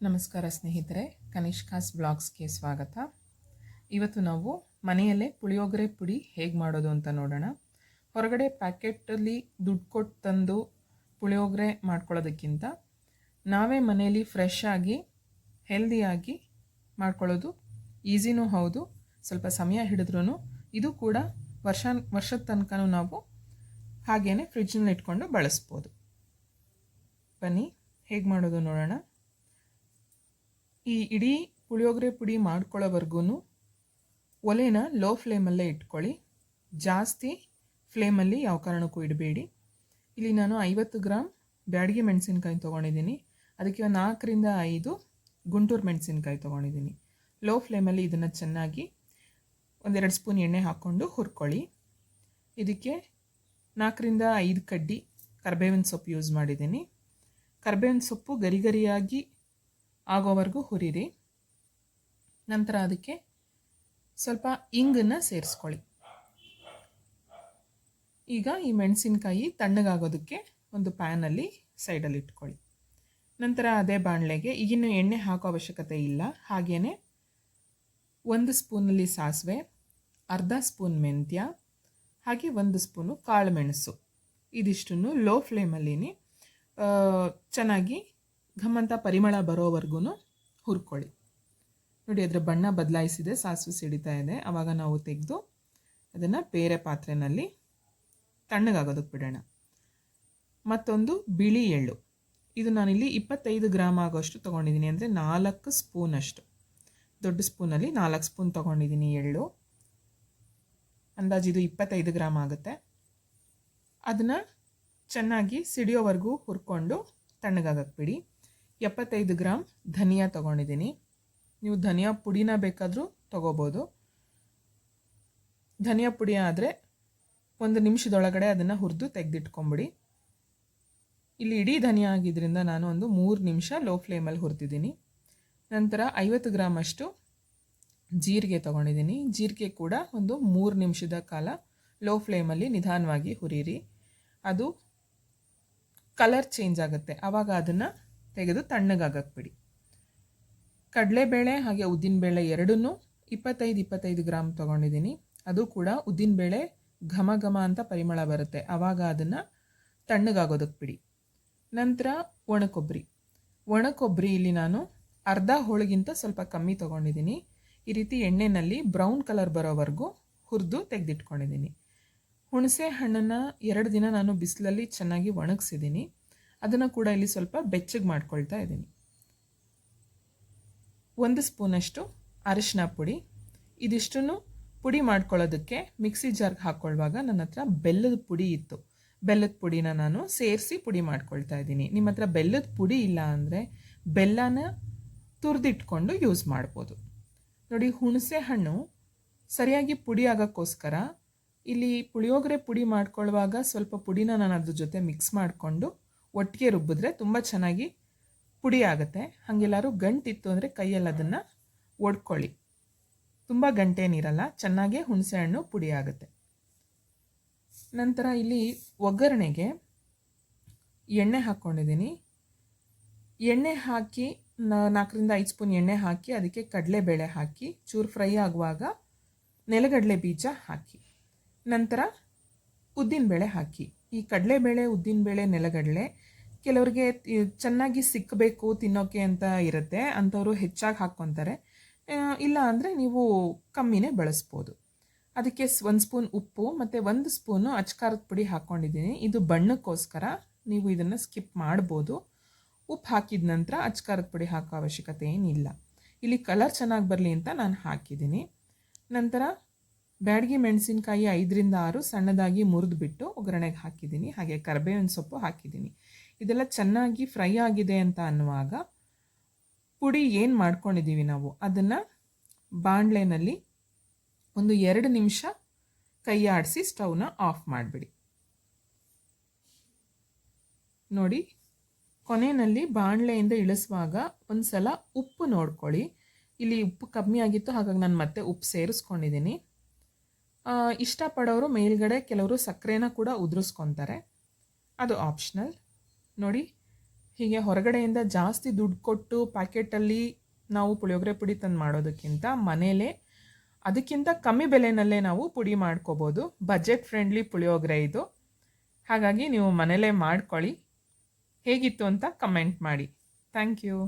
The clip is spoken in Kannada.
ನಮಸ್ಕಾರ ಸ್ನೇಹಿತರೆ, ಕನಿಷ್ಕಾಸ್ ಬ್ಲಾಗ್ಸ್ಗೆ ಸ್ವಾಗತ. ಇವತ್ತು ನಾವು ಮನೆಯಲ್ಲೇ ಪುಳಿಯೋಗರೆ ಪುಡಿ ಹೇಗೆ ಮಾಡೋದು ಅಂತ ನೋಡೋಣ. ಹೊರಗಡೆ ಪ್ಯಾಕೆಟಲ್ಲಿ ದುಡ್ಡು ಕೊಟ್ಟು ತಂದು ಪುಳಿಯೋಗರೆ ಮಾಡ್ಕೊಳ್ಳೋದಕ್ಕಿಂತ ನಾವೇ ಮನೆಯಲ್ಲಿ ಫ್ರೆಶ್ ಆಗಿ ಹೆಲ್ದಿಯಾಗಿ ಮಾಡ್ಕೊಳ್ಳೋದು ಈಸಿನೂ ಹೌದು, ಸ್ವಲ್ಪ ಸಮಯ ಹಿಡಿದ್ರೂ ಇದು ಕೂಡ ವರ್ಷ ವರ್ಷದ ತನಕನೂ ನಾವು ಹಾಗೇ ಫ್ರಿಡ್ಜ್ನಲ್ಲಿ ಇಟ್ಕೊಂಡು ಬಳಸ್ಬೋದು. ಬನ್ನಿ, ಹೇಗೆ ಮಾಡೋದು ನೋಡೋಣ. ಈ ಇಡೀ ಪುಳಿಯೋಗರೆ ಪುಡಿ ಮಾಡ್ಕೊಳ್ಳೋವರೆಗೂ ಒಲೆನ ಲೋ ಫ್ಲೇಮಲ್ಲೇ ಇಟ್ಕೊಳ್ಳಿ. ಜಾಸ್ತಿ ಫ್ಲೇಮಲ್ಲಿ ಯಾವ ಕಾರಣಕ್ಕೂ ಇಡಬೇಡಿ. ಇಲ್ಲಿ ನಾನು ಐವತ್ತು ಗ್ರಾಮ್ ಬ್ಯಾಡಿಗೆ ಮೆಣಸಿನ್ಕಾಯಿ ತೊಗೊಂಡಿದ್ದೀನಿ. ಅದಕ್ಕೆ ಒಂದು ನಾಲ್ಕರಿಂದ ಐದು ಗುಂಟೂರು ಮೆಣಸಿನ್ಕಾಯಿ ತೊಗೊಂಡಿದ್ದೀನಿ. ಲೋ ಫ್ಲೇಮಲ್ಲಿ ಇದನ್ನು ಚೆನ್ನಾಗಿ ಒಂದೆರಡು ಸ್ಪೂನ್ ಎಣ್ಣೆ ಹಾಕ್ಕೊಂಡು ಹುರ್ಕೊಳ್ಳಿ. ಇದಕ್ಕೆ ನಾಲ್ಕರಿಂದ ಐದು ಕಡ್ಡಿ ಕರ್ಬೇವಿನ ಸೊಪ್ಪು ಯೂಸ್ ಮಾಡಿದ್ದೀನಿ. ಕರ್ಬೇವಿನ ಸೊಪ್ಪು ಗರಿ ಗರಿಯಾಗಿ ಆಗೋವರೆಗೂ ಹುರಿರಿ. ನಂತರ ಅದಕ್ಕೆ ಸ್ವಲ್ಪ ಇಂಗನ್ನು ಸೇರಿಸ್ಕೊಳ್ಳಿ. ಈಗ ಈ ಮೆಣಸಿನಕಾಯಿ ತಣ್ಣಗಾಗೋದಕ್ಕೆ ಒಂದು ಪ್ಯಾನಲ್ಲಿ ಸೈಡಲ್ಲಿ ಇಟ್ಕೊಳ್ಳಿ. ನಂತರ ಅದೇ ಬಾಣಲೆಗೆ ಈಗಿನ ಎಣ್ಣೆ ಹಾಕೋ ಅವಶ್ಯಕತೆ ಇಲ್ಲ. ಹಾಗೆಯೇ ಒಂದು ಸ್ಪೂನಲ್ಲಿ ಸಾಸಿವೆ, ಅರ್ಧ ಸ್ಪೂನ್ ಮೆಂತ್ಯ, ಹಾಗೆ ಒಂದು ಸ್ಪೂನು ಕಾಳುಮೆಣಸು ಇದಿಷ್ಟನ್ನು ಲೋ ಫ್ಲೇಮಲ್ಲಿ ಚೆನ್ನಾಗಿ ಘಮ್ಮಂತ ಪರಿಮಳ ಬರೋವರೆಗೂ ಹುರ್ಕೊಳ್ಳಿ. ನೋಡಿ, ಅದರ ಬಣ್ಣ ಬದಲಾಯಿಸಿದೆ, ಸಾಸಿವೆ ಸಿಡಿತಾ ಇದೆ. ಆವಾಗ ನಾವು ತೆಗೆದು ಅದನ್ನು ಬೇರೆ ಪಾತ್ರೆಯಲ್ಲಿ ತಣ್ಣಗಾಗೋದಕ್ಕೆ ಬಿಡೋಣ. ಮತ್ತೊಂದು ಬಿಳಿ ಎಳ್ಳು. ಇದು ನಾನಿಲ್ಲಿ ಇಪ್ಪತ್ತೈದು ಗ್ರಾಮ್ ಆಗೋಷ್ಟು ತೊಗೊಂಡಿದ್ದೀನಿ. ಅಂದರೆ ನಾಲ್ಕು ಸ್ಪೂನ್ ಅಷ್ಟು. ದೊಡ್ಡ ಸ್ಪೂನಲ್ಲಿ ನಾಲ್ಕು ಸ್ಪೂನ್ ತೊಗೊಂಡಿದ್ದೀನಿ ಎಳ್ಳು. ಅಂದಾಜು ಇದು ಇಪ್ಪತ್ತೈದು ಗ್ರಾಮ್ ಆಗುತ್ತೆ. ಅದನ್ನು ಚೆನ್ನಾಗಿ ಸಿಡಿಯೋವರೆಗೂ ಹುರ್ಕೊಂಡು ತಣ್ಣಗಾಗಕ್ಕೆ ಬಿಡಿ. ಎಪ್ಪತ್ತೈದು ಗ್ರಾಮ್ ಧನಿಯಾ ತೊಗೊಂಡಿದ್ದೀನಿ. ನೀವು ಧನಿಯಾ ಪುಡಿನ ಬೇಕಾದರೂ ತೊಗೋಬೋದು. ಧನಿಯಾ ಪುಡಿ ಆದರೆ ಒಂದು ನಿಮಿಷದೊಳಗಡೆ ಅದನ್ನು ಹುರಿದು ತೆಗೆದಿಟ್ಕೊಂಬಿಡಿ. ಇಲ್ಲಿ ಇಡೀ ಧನಿಯಾ ಆಗಿದ್ದರಿಂದ ನಾನು ಒಂದು ಮೂರು ನಿಮಿಷ ಲೋ ಫ್ಲೇಮಲ್ಲಿ ಹುರಿದಿದ್ದೀನಿ. ನಂತರ ಐವತ್ತು ಗ್ರಾಮ್ ಅಷ್ಟು ಜೀರಿಗೆ ತೊಗೊಂಡಿದ್ದೀನಿ. ಜೀರಿಗೆ ಕೂಡ ಒಂದು ಮೂರು ನಿಮಿಷದ ಕಾಲ ಲೋ ಫ್ಲೇಮಲ್ಲಿ ನಿಧಾನವಾಗಿ ಹುರಿಯಿರಿ ಅದು ಕಲರ್ ಚೇಂಜ್ ಆಗುತ್ತೆ. ಆವಾಗ ಅದನ್ನು ತೆಗೆದು ತಣ್ಣಗಾಗಕ್ಕೆ ಕಡಲೆಬೇಳೆ ಹಾಗೆ ಉದ್ದಿನಬೇಳೆ ಎರಡನ್ನೂ ಇಪ್ಪತ್ತೈದು ಇಪ್ಪತ್ತೈದು ಗ್ರಾಮ್ ತೊಗೊಂಡಿದ್ದೀನಿ. ಅದು ಕೂಡ ಉದ್ದಿನಬೇಳೆ ಘಮ ಘಮ ಅಂತ ಪರಿಮಳ ಬರುತ್ತೆ. ಆವಾಗ ಅದನ್ನು ತಣ್ಣಗಾಗೋದಕ್ಕೆ ಬಿಡಿ ನಂತರ ಒಣಕೊಬ್ಬರಿ. ಒಣಕೊಬ್ಬರಿ ಇಲ್ಲಿ ನಾನು ಅರ್ಧ ಹೋಳಿಗಿಂತ ಸ್ವಲ್ಪ ಕಮ್ಮಿ ತೊಗೊಂಡಿದ್ದೀನಿ. ಈ ರೀತಿ ಎಣ್ಣೆಯಲ್ಲಿ ಬ್ರೌನ್ ಕಲರ್ ಬರೋವರೆಗೂ ಹುರಿದು ತೆಗೆದಿಟ್ಕೊಂಡಿದ್ದೀನಿ. ಹುಣಸೆ ಹಣ್ಣನ್ನು ಎರಡು ದಿನ ನಾನು ಬಿಸಿಲಲ್ಲಿ ಚೆನ್ನಾಗಿ ಒಣಗಿಸಿದ್ದೀನಿ. ಅದನ್ನು ಕೂಡ ಇಲ್ಲಿ ಸ್ವಲ್ಪ ಬೆಚ್ಚಗೆ ಮಾಡ್ಕೊಳ್ತಾ ಇದ್ದೀನಿ. ಒಂದು ಸ್ಪೂನಷ್ಟು ಅರಿಶಿನ ಪುಡಿ. ಇದಿಷ್ಟನ್ನು ಪುಡಿ ಮಾಡ್ಕೊಳ್ಳೋದಕ್ಕೆ ಮಿಕ್ಸಿ ಜಾರ್ಗೆ ಹಾಕ್ಕೊಳ್ಳುವಾಗ ನನ್ನ ಹತ್ರ ಬೆಲ್ಲದ ಪುಡಿ ಇತ್ತು. ಬೆಲ್ಲದ ಪುಡಿನ ನಾನು ಸೇರಿಸಿ ಪುಡಿ ಮಾಡ್ಕೊಳ್ತಾ ಇದ್ದೀನಿ. ನಿಮ್ಮ ಹತ್ರ ಬೆಲ್ಲದ ಪುಡಿ ಇಲ್ಲ ಅಂದರೆ ಬೆಲ್ಲನ ತುರಿದಿಟ್ಕೊಂಡು ಯೂಸ್ ಮಾಡ್ಬೋದು. ನೋಡಿ, ಹುಣಸೆ ಹಣ್ಣು ಸರಿಯಾಗಿ ಪುಡಿ ಆಗೋಕ್ಕೋಸ್ಕರ ಇಲ್ಲಿ ಪುಳಿಯೋಗರೆ ಪುಡಿ ಮಾಡ್ಕೊಳ್ಳುವಾಗ ಸ್ವಲ್ಪ ಪುಡಿನ ನಾನು ಅದ್ರ ಜೊತೆ ಮಿಕ್ಸ್ ಮಾಡಿಕೊಂಡು ಒಟ್ಟಿಗೆ ರುಬ್ಬಿದ್ರೆ ತುಂಬ ಚೆನ್ನಾಗಿ ಪುಡಿ ಆಗುತ್ತೆ. ಹಾಗೆಲ್ಲರೂ ಗಂಟಿತ್ತು ಅಂದರೆ ಕೈಯಲ್ಲಿ ಅದನ್ನು ಒಡ್ಕೊಳ್ಳಿ. ತುಂಬ ಗಂಟೇನಿರಲ್ಲ ಚೆನ್ನಾಗೇ ಹುಣಸೆ ಹಣ್ಣು ಪುಡಿ ಆಗುತ್ತೆ. ನಂತರ ಇಲ್ಲಿ ಒಗ್ಗರಣೆಗೆ ಎಣ್ಣೆ ಹಾಕ್ಕೊಂಡಿದ್ದೀನಿ. ಎಣ್ಣೆ ಹಾಕಿ ನಾಲ್ಕರಿಂದ ಐದು ಸ್ಪೂನ್ ಎಣ್ಣೆ ಹಾಕಿ, ಅದಕ್ಕೆ ಕಡಲೆಬೇಳೆ ಹಾಕಿ, ಚೂರು ಫ್ರೈ ಆಗುವಾಗ ನೆಲಗಡಲೆ ಬೀಜ ಹಾಕಿ. ನಂತರ ಉದ್ದಿನಬೇಳೆ ಹಾಕಿ. ಈ ಕಡಲೆಬೇಳೆ ಉದ್ದಿನಬೇಳೆ ನೆಲಗಡಲೆ ಕೆಲವರಿಗೆ ಚೆನ್ನಾಗಿ ಸಿಕ್ಕಬೇಕು ತಿನ್ನೋಕೆ ಅಂತ ಇರುತ್ತೆ. ಅಂಥವ್ರು ಹೆಚ್ಚಾಗಿ ಹಾಕ್ಕೊತಾರೆ. ಇಲ್ಲ ಅಂದರೆ ನೀವು ಕಮ್ಮಿನೇ ಬಳಸ್ಬೋದು. ಅದಕ್ಕೆ ಒಂದು ಸ್ಪೂನ್ ಉಪ್ಪು ಮತ್ತು ಒಂದು ಸ್ಪೂನು ಅಚ್ಕಾರದ ಪುಡಿ ಹಾಕ್ಕೊಂಡಿದ್ದೀನಿ ಇದು ಬಣ್ಣಕ್ಕೋಸ್ಕರ ನೀವು ಇದನ್ನು ಸ್ಕಿಪ್ ಮಾಡ್ಬೋದು. ಉಪ್ಪು ಹಾಕಿದ ನಂತರ ಅಚ್ಕಾರದ ಪುಡಿ ಹಾಕೋ ಅವಶ್ಯಕತೆ ಏನಿಲ್ಲ. ಇಲ್ಲಿ ಕಲರ್ ಚೆನ್ನಾಗಿ ಬರಲಿ ಅಂತ ನಾನು ಹಾಕಿದ್ದೀನಿ. ನಂತರ ಬ್ಯಾಡಗಿ ಮೆಣಸಿನಕಾಯಿ ಐದರಿಂದ ಆರು, ಸಣ್ಣದಾಗಿ ಮುರಿದ್ಬಿಟ್ಟು ಒಗ್ಗರಣೆಗೆ ಹಾಕಿದ್ದೀನಿ. ಹಾಗೆ ಕರಿಬೇವಿನ ಸೊಪ್ಪು ಹಾಕಿದ್ದೀನಿ. ಇದೆಲ್ಲ ಚೆನ್ನಾಗಿ ಫ್ರೈ ಆಗಿದೆ ಅಂತ ಅನ್ನುವಾಗ ಪುಡಿ ಏನು ಮಾಡ್ಕೊಂಡಿದ್ದೀವಿ ನಾವು? ಅದನ್ನು ಬಾಣಲೆನಲ್ಲಿ ಒಂದು ಎರಡು ನಿಮಿಷ ಕೈ ಆಡಿಸಿ ಸ್ಟವ್ನ ಆಫ್ ಮಾಡಿಬಿಡಿ. ನೋಡಿ, ಕೊನೆಯಲ್ಲಿ ಬಾಣಲೆಯಿಂದ ಇಳಿಸುವಾಗ ಒಂದು ಸಲ ಉಪ್ಪು ನೋಡ್ಕೊಳ್ಳಿ. ಇಲ್ಲಿ ಉಪ್ಪು ಕಮ್ಮಿ ಆಗಿತ್ತು, ಹಾಗಾಗಿ ನಾನು ಮತ್ತೆ ಉಪ್ಪು ಸೇರಿಸ್ಕೊಂಡಿದ್ದೀನಿ. ಇಷ್ಟಪಡೋರು ಮೇಲ್ಗಡೆ ಕೆಲವರು ಸಕ್ಕರೆನ ಕೂಡ ಉದುರಿಸ್ಕೊತಾರೆ. ಅದು ಆಪ್ಷನಲ್ ನೋಡಿ, ಹೀಗೆ ಹೊರಗಡೆಯಿಂದ ಜಾಸ್ತಿ ದುಡ್ಡು ಕೊಟ್ಟು ಪ್ಯಾಕೆಟಲ್ಲಿ ನಾವು ಪುಳಿಯೋಗರೆ ಪುಡಿ ತಂದು ಮಾಡೋದಕ್ಕಿಂತ ಮನೇಲೇ ಅದಕ್ಕಿಂತ ಕಮ್ಮಿ ಬೆಲೆನಲ್ಲೇ ನಾವು ಪುಡಿ ಮಾಡ್ಕೋಬೋದು. ಬಜೆಟ್ ಫ್ರೆಂಡ್ಲಿ ಪುಳಿಯೋಗರೆ ಇದು. ಹಾಗಾಗಿ ನೀವು ಮನೇಲೇ ಮಾಡ್ಕೊಳ್ಳಿ. ಹೇಗಿತ್ತು ಅಂತ ಕಮೆಂಟ್ ಮಾಡಿ. Thank you